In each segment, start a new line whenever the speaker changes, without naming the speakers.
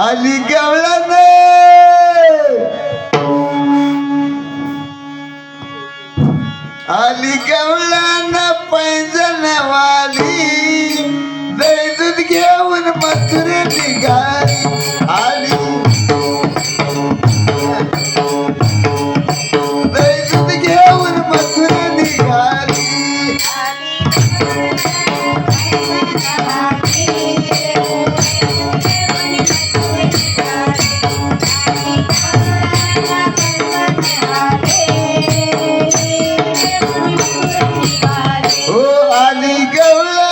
आली गावला आली गावला पैज me go.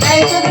Thank you.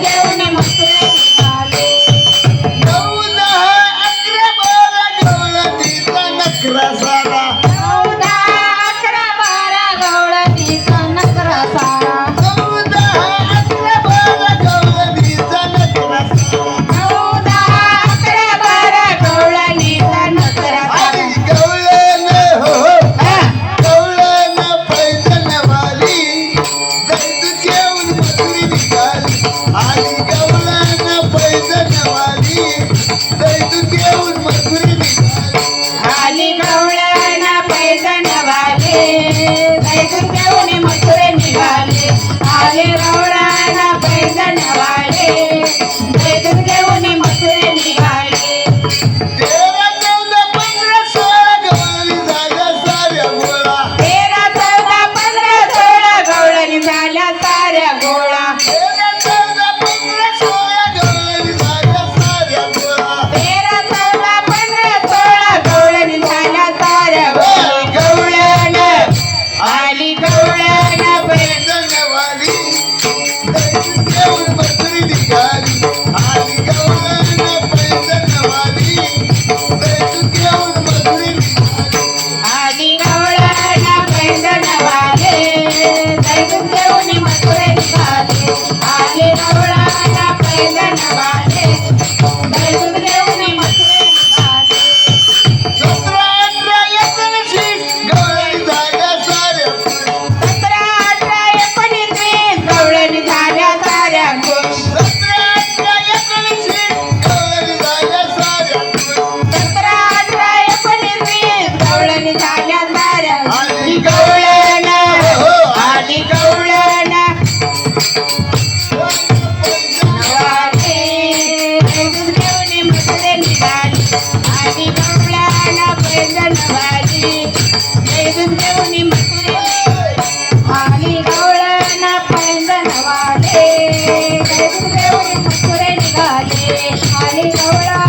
आणि गवळा